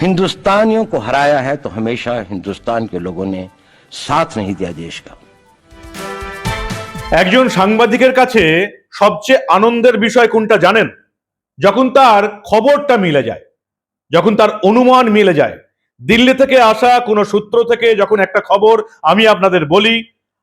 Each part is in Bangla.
हिंदुस्तानियों को हराया है तो हमेशा हिंदुस्तान के लोगों ने साथ नहीं दिया देश का একজন সাংবাদিকের কাছে সবচেয়ে আনন্দের বিষয় কোনটা জানেন যখন তার খবরটা মিলে যায় যখন তার অনুমান মিলে যায় দিল্লি থেকে আসা কোনো সূত্র থেকে যখন একটা খবর আমি আপনাদের বলি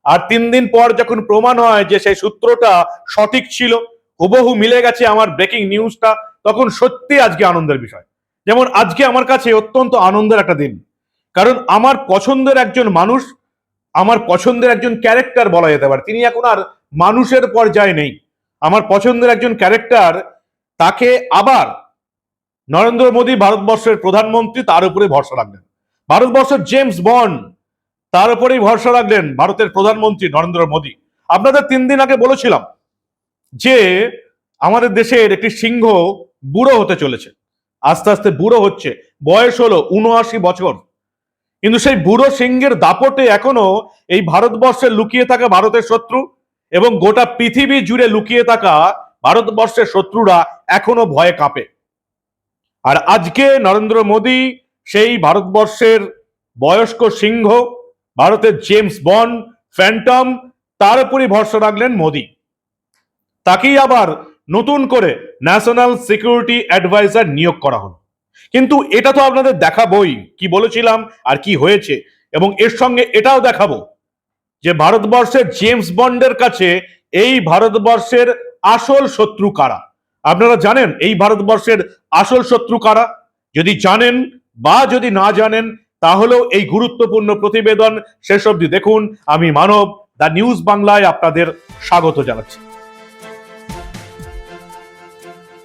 আর তিন দিন পর যখন প্রমাণ হয় যে সেই সূত্রটা সঠিক ছিল হুবহু মিলে গেছে আমার ব্রেকিং নিউজটা তখন সত্যি আজকে আনন্দের বিষয় যেমন আজকে আমার কাছে অত্যন্ত আনন্দের একটা দিন। কারণ আমার পছন্দের একজন মানুষ, আমার পছন্দের একজন ক্যারেক্টার বলা যেতে পারে। তিনি এখন আর মানুষের পর্যায়ে নেই। আমার পছন্দের একজন ক্যারেক্টার, তাকে আবার নরেন্দ্র মোদী ভারতবর্ষের প্রধানমন্ত্রী তার উপরে ভরসা রাখলেন। ভারতবর্ষের জেমস বন্ড তার উপরেই ভরসা রাখলেন ভারতের প্রধানমন্ত্রী নরেন্দ্র মোদী। আপনাদের তিন দিন আগে বলেছিলাম যে আমাদের দেশের একটি সিংহ বুড়ো হতে চলেছে। আস্তে আস্তে বুড়ো হচ্ছে। বয়স হলো উনআশি বছর। কিন্তু সেই বুড়ো সিংহের দাপটে এখনও এই ভারতবর্ষে লুকিয়ে থাকা ভারতের শত্রু এবং গোটা পৃথিবী জুড়ে লুকিয়ে থাকা ভারতবর্ষের শত্রুরা এখনও ভয়ে কাঁপে। আর আজকে নরেন্দ্র মোদী সেই ভারতবর্ষের বয়স্ক সিংহ, ভারতের জেমস বন্ড, ফ্যান্টম, তার উপরই ভরসা রাখলেন মোদী। তাকেই আবার নতুন করে ন্যাশনাল সিকিউরিটি অ্যাডভাইজার নিয়োগ করা হলো। কিন্তু এটা তো আপনাদের দেখাবই, কি বলেছিলাম আর কি হয়েছে। এবং এর সঙ্গে এটাও দেখাবো যে ভারতবর্ষের জেমস বন্ডের কাছে এই ভারতবর্ষের আসল শত্রু কারা? আপনারা জানেন এই ভারতবর্ষের আসল শত্রু কারা? যদি জানেন বা যদি না জানেন, তাহলেও এই গুরুত্বপূর্ণ প্রতিবেদন শেষ অবধি দেখুন। আমি মানব, দ্য নিউজ বাংলায় আপনাদের স্বাগত জানাচ্ছি।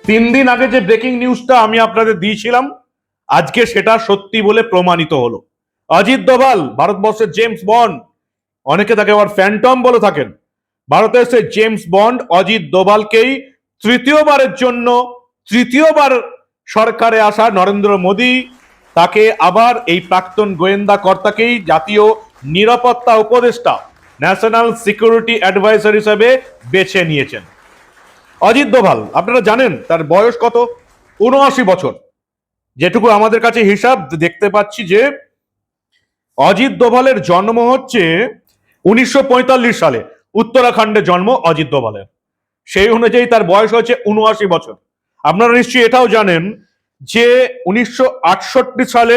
তিন দিন আগে যে ব্রেকিং নিউজটা আমি আপনাদের দিয়েছিলাম, আজকে সেটা সত্যি বলে প্রমাণিত হলো। অজিত দোভাল, ভারতবর্ষের জেমস বন্ড অনেকে তাকে আবার ফ্যান্টম বলে থাকেন। ভারতের সেই জেমস বন্ড অজিত দোভালকেই তৃতীয়বারের জন্য, তৃতীয়বার সরকারে আসা নরেন্দ্র মোদী, তাকে আবার এই প্রাক্তন গোয়েন্দা কর্তাকেই জাতীয় নিরাপত্তা উপদেষ্টা ন্যাশনাল সিকিউরিটি অ্যাডভাইজার হিসেবে বেছে নিয়েছেন। অজিত দোভাল, আপনারা জানেন তার বয়স কত? উনআশি বছর। যেটুকু আমাদের কাছে হিসাব, দেখতে পাচ্ছি যে অজিত দোভালের জন্ম হচ্ছে উনিশশো পঁয়তাল্লিশ সালে। উত্তরাখণ্ডে জন্ম অজিত দোভালের। সেই অনুযায়ী তার বয়স হচ্ছে উনআশি বছর। আপনারা নিশ্চয়ই এটাও জানেন যে উনিশশো আটষট্টি সালে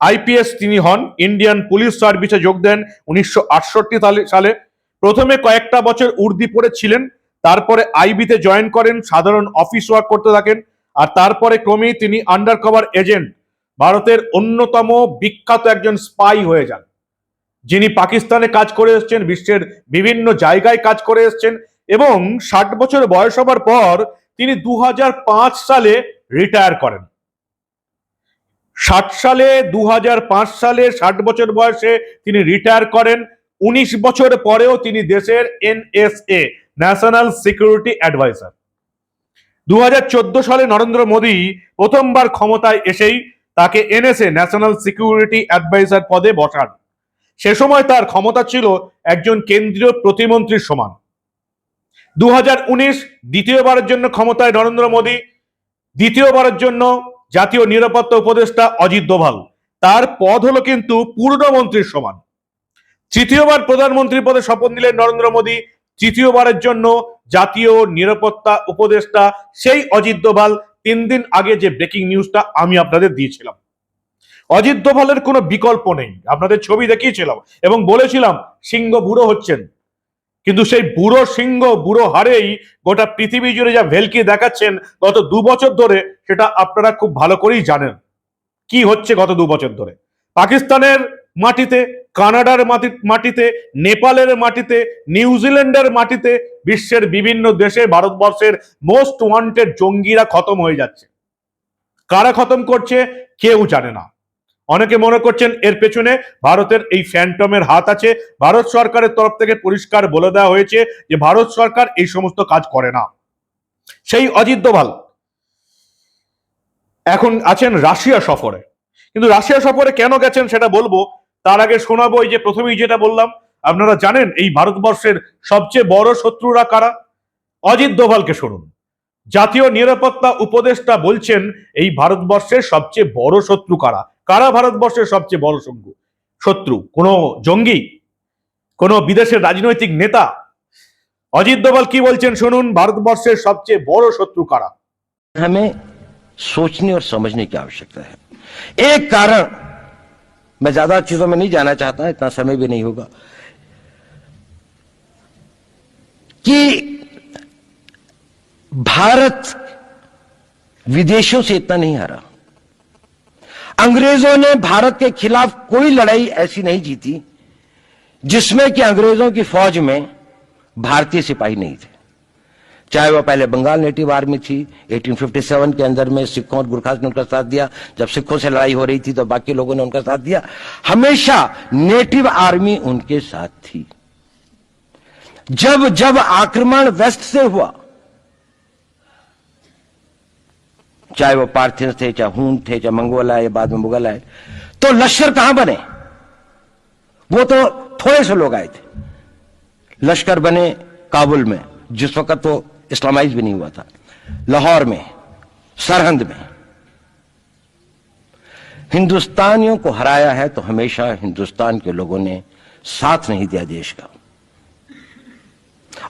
আইপিএস তিনি হন, ইন্ডিয়ান পুলিশ সার্ভিসে যোগ দেন। উনিশশো আটষট্টি সালে প্রথমে কয়েকটা বছর উর্দিপুরে ছিলেন তারপরে আইবিতে জয়েন করেন, সাধারণ অফিস ওয়ার্ক করতে থাকেন, আর তারপরে ক্রমেই তিনি আন্ডার কভার এজেন্ট ভারতের অন্যতম বিখ্যাত একজন স্পাই হয়ে যান। যিনি পাকিস্তানে কাজ করে এসেছেন, বিশ্বের বিভিন্ন জায়গায় কাজ করে এসেছেন এবং ষাট বছর বয়স হবার পর তিনি দু হাজার পাঁচ সালে রিটায়ার করেন। ষাট সালে দু হাজার পাঁচ সালে ষাট বছর বয়সে তিনি রিটায়ার করেন, উনিশ বছর পরেও তিনি দেশের এনএসএ ন্যাশনাল সিকিউরিটি অ্যাডভাইজার দু হাজার চোদ্দ সালে নরেন্দ্র মোদী প্রথমবার ক্ষমতায় এসেই তাকে এনেসে ন্যাশনাল সিকিউরিটি অ্যাডভাইজার পদে বসান। সে সময় তার ক্ষমতা ছিল একজন কেন্দ্রীয় প্রতিমন্ত্রীর সমান। দুহাজার উনিশ দ্বিতীয়বারের জন্য ক্ষমতায় নরেন্দ্র মোদী, দ্বিতীয়বারের জন্য জাতীয় নিরাপত্তা উপদেষ্টা অজিত দোভাল। তার পদ হলো কিন্তু পূর্ণমন্ত্রীর সমান। তৃতীয়বার প্রধানমন্ত্রী পদে শপথ নিলেন নরেন্দ্র মোদী তৃতীয়বারের জন্য জাতীয় নিরাপত্তা উপদেষ্টা সেই অজিত দোভাল তিন দিন আগে যে ব্রেকিং নিউজটা আমি আপনাদের দিয়েছিলাম। অজিত দোভালের কোনো বিকল্প নেই। আপনাদের ছবি দেখিয়েছিলাম এবং বলেছিলাম, সিংহ বুড়ো হচ্ছেন। কিন্তু সেই বুড়ো সিংহ, বুড়ো হারেই গোটা পৃথিবী জুড়ে যা ভেলকি দেখাচ্ছেন গত দু বছর ধরে, সেটা আপনারা খুব ভালো করেই জানেন। কি হচ্ছে গত দু বছর ধরে? পাকিস্তানের মাটিতে, কানাডার মাটি মাটিতে, নেপালের মাটিতে নিউজিল্যান্ডের মাটিতে বিশ্বের বিভিন্ন দেশে ভারতবর্ষের মোস্ট ওয়ান্টেড জঙ্গিরা খতম হয়ে যাচ্ছে। কারা খতম করছে কেউ জানে না। অনেকে মনে করছেন এর পেছনে ভারতের এই ফ্যান্টমের হাত আছে। ভারত সরকারের তরফ থেকে পরিষ্কার বলে দেওয়া হয়েছে যে ভারত সরকার এই সমস্ত কাজ করে না। সেই অজিত দোভাল এখন আছেন রাশিয়া সফরে। কিন্তু রাশিয়া সফরে কেন গেছেন সেটা বলব তার আগে শোনাবো এই যে প্রথমেই যেটা বললাম আপনারা জানেন এই ভারতবর্ষের সবচেয়ে বড় শত্রুরা কারা অজিত দোভালকে শুনুন জাতীয় নিরাপত্তা উপদেষ্টা বলছেন এই ভারতবর্ষের সবচেয়ে বড় শত্রু কারা কারা ভারতবর্ষের সবচেয়ে বড় শত্রু শত্রু কোনো জঙ্গি কোনো বিদেশের রাজনৈতিক নেতা অজিত দোভাল কি বলছেন শুনুন ভারতবর্ষের সবচেয়ে বড় শত্রু কারা हमें सोचने और समझने की आवश्यकता है एक कारण मैं ज़्यादा चीज़ों में नहीं जाना चाहता, इतना समय भी नहीं होगा। कि भारत विदेशों से इतना नहीं हारा। अंग्रेज़ों ने भारत के खिलाफ कोई लड़ाई ऐसी नहीं जीती, जिसमें कि अंग्रेज़ों की फौज में भारतीय सिपाही नहीं थे। चाहे वो पहले बंगाल नेटिव आर्मी थी 1857 के अंदर में सिखों और गुरखास ने उनका साथ दिया। जब सिखों से लड़ाई हो रही थी तो बाकी लोगों ने उनका साथ दिया। हमेशा नेटिव आर्मी उनके साथ थी। जब जब आक्रमण वेस्ट से हुआ, चाहे वो पार्थियन थे, चाहे हून थे, चाहे मंगोल आए, बाद में मुगल आए तो लश्कर कहाँ बने? वो तो थोड़े से लोग आए थे। लश्कर बने काबुल में। जिस वक्त तो इस्लामाइज भी नहीं हुआ था। लाहौर में, सरहंद में। हिंदुस्तानियों को हराया है तो हमेशा हिंदुस्तान के लोगों ने साथ नहीं दिया देश का।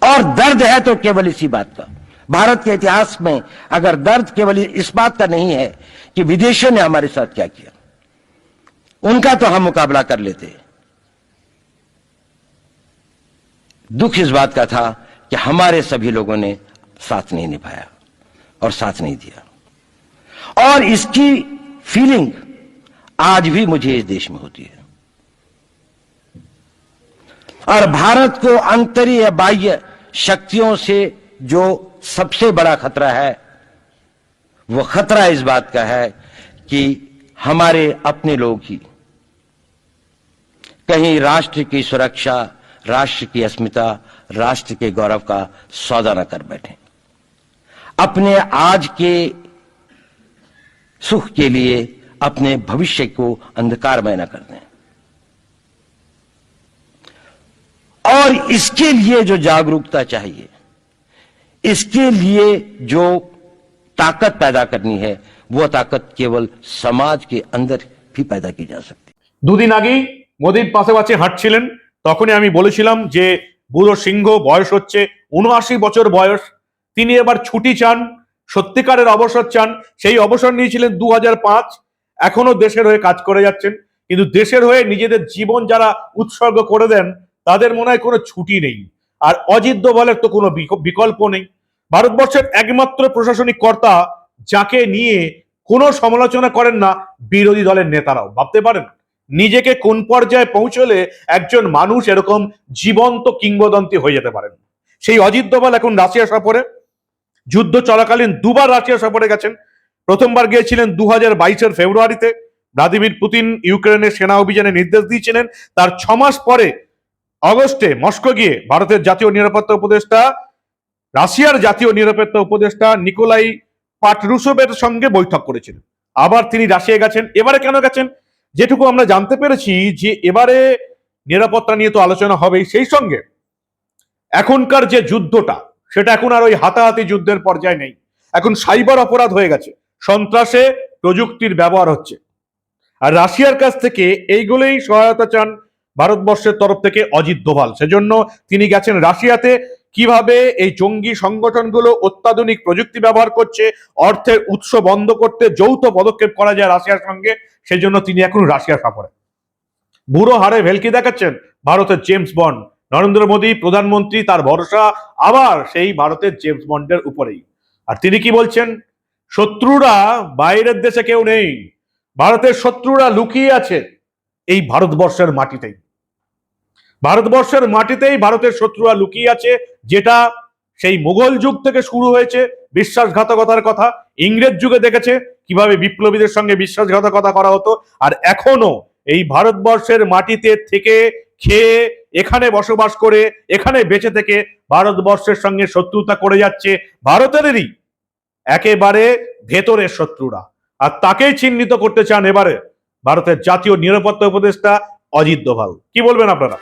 और दर्द है तो केवल इसी बात का। भारत के इतिहास में अगर दर्द केवल इस बात का नहीं है कि विदेशों ने हमारे साथ क्या किया, उनका तो हम मुकाबला कर लेते। दुख इस बात का था कि हमारे सभी लोगों ने साथ नहीं निभाया और साथ नहीं दिया। और इसकी फीलिंग आज भी मुझे इस देश में होती है। और भारत को अंतरीय बाह्य शक्तियों से जो सबसे बड़ा खतरा है, वो खतरा इस बात का है कि हमारे अपने लोग ही कहीं राष्ट्र की सुरक्षा राष्ट्र की अस्मिता राष्ट्र के गौरव का सौदा न कर बैठे अपने आज के सुख के लिए अपने भविष्य को अंधकारमय न कर दें और इसके लिए जो जागरूकता चाहिए इसके लिए जो ताकत पैदा करनी है वो ताकत केवल समाज के अंदर भी पैदा की जा सकती है দুদিন আগেই মোদির পাশে পাশে হাঁটছিলেন তখনই আমি বলেছিলাম যে বুড়ো সিংহ বয়স হচ্ছে উনআশি বছর বয়স। তিনি এবার ছুটি চান, সত্যিকারের অবসর চান। সেই অবসর নিয়েছিলেন দু পাঁচ। এখনও দেশের হয়ে কাজ করে যাচ্ছেন। কিন্তু দেশের হয়ে নিজেদের জীবন যারা উৎসর্গ করে দেন, তাদের মনে হয় কোনো ছুটি নেই। আর অজিত দোভালের তো কোনো বিক- বিকল্প নেই। ভারতবর্ষের একমাত্র প্রশাসনিক কর্তা, যাকে নিয়ে কোনো সমালোচনা করেন না বিরোধী দলের নেতারাও। ভাবতে পারেন? নিজেকে কোন পর্যায়ে পৌঁছলে একজন মানুষ এরকম জীবন্ত কিংবদন্তি হয়ে যেতে পারেন? সেই অজিত দোভাল এখন রাশিয়া সফরে, যুদ্ধ চলাকালীন দুবার রাশিয়া সফরে গেছেন। প্রথমবার গিয়েছিলেন দু হাজার বাইশের ফেব্রুয়ারিতে। ভ্লাদিমির পুতিন ইউক্রেনের সেনা অভিযানে নির্দেশ দিয়েছিলেন, তার ছ মাস পরে অগস্টে মস্কো গিয়ে ভারতের জাতীয় নিরাপত্তা উপদেষ্টা, রাশিয়ার জাতীয় নিরাপত্তা উপদেষ্টা নিকোলাই পাটরুসোভের সঙ্গে বৈঠক করেছিলেন। আবার তিনি রাশিয়া গেছেন। এবারে কেন গেছেন? যেটুকু আমরা জানতে পেরেছি যে এবারে নিরাপত্তা নিয়ে তো আলোচনা হবেই সেই সঙ্গে। এখনকার যে যুদ্ধটা, সেটা এখন আর ওই হাতাহাতি যুদ্ধের পর্যায়ে নেই। এখন সাইবার অপরাধ হয়ে গেছে। সন্ত্রাসে প্রযুক্তির ব্যবহার হচ্ছে। আর রাশিয়ার কাছ থেকে এইগুলোই সহায়তা চান ভারতবর্ষের তরফ থেকে অজিত দোভাল। সেজন্য তিনি গেছেন রাশিয়াতে। কীভাবে এই জঙ্গি সংগঠনগুলো অত্যাধুনিক প্রযুক্তি ব্যবহার করছে, অর্থের উৎস বন্ধ করতে যৌথ পদক্ষেপ করা যায় রাশিয়ার সঙ্গে সেজন্য তিনি এখন রাশিয়া সফরে বুড়ো হারে ভেলকি দেখাচ্ছেন ভারতের জেমস বন্ড। নরেন্দ্র মোদী, প্রধানমন্ত্রী, তার ভরসা আবার সেই ভারতের জেমস বন্ডের উপরেই। আর তিনি কি বলছেন? শত্রুরা বাইরের দেশে কেউ নেই, ভারতের শত্রুরা লুকিয়ে আছে এই ভারতবর্ষের মাটিতেই। ভারতবর্ষের মাটিতেই ভারতের শত্রুরা লুকিয়ে আছে, যেটা সেই মুঘল যুগ থেকে শুরু হয়েছে, বিশ্বাসঘাতকতার কথা। ইংরেজ যুগে দেখেছে কীভাবে বিপ্লবীদের সঙ্গে বিশ্বাসঘাতকতা করা হতো, আর এখনও এই ভারতবর্ষের মাটিতে থেকে খেয়ে, এখানে বসবাস করে, এখানে বেঁচে থেকে ভারতবর্ষের সঙ্গে শত্রুতা করে যাচ্ছে ভারতেরই একেবারে ভেতরের শত্রুরা। আর তাকেই চিহ্নিত করতে চান এবারে ভারতের জাতীয় নিরাপত্তা উপদেষ্টা অজিত দোভাল। কি বলবেন আপনারা?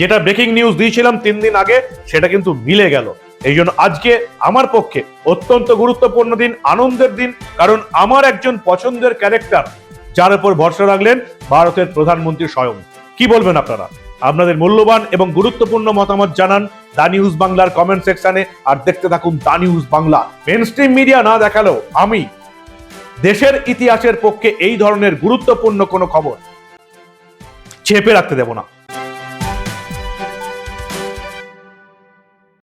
যেটা ব্রেকিং নিউজ দিয়েছিলাম তিন দিন আগে, সেটা কিন্তু মিলে গেল। এই জন্য আজকে আমার পক্ষে অত্যন্ত গুরুত্বপূর্ণ দিন, আনন্দের দিন, কারণ আমার একজন পছন্দের ক্যারেক্টার যার উপর ভরসা রাখলেন ভারতের প্রধানমন্ত্রী স্বয়ং। কি বলবেন আপনারা? আপনাদের মূল্যবান এবং গুরুত্বপূর্ণ মতামত জানান দা নিউজ বাংলার কমেন্ট সেকশনে আর দেখতে থাকুন the news Bangla. Mainstream media না দেখালেও আমি দেশের ইতিহাসের পক্ষে এই ধরনের গুরুত্বপূর্ণ কোনো খবর চেপে রাখতে দেব না।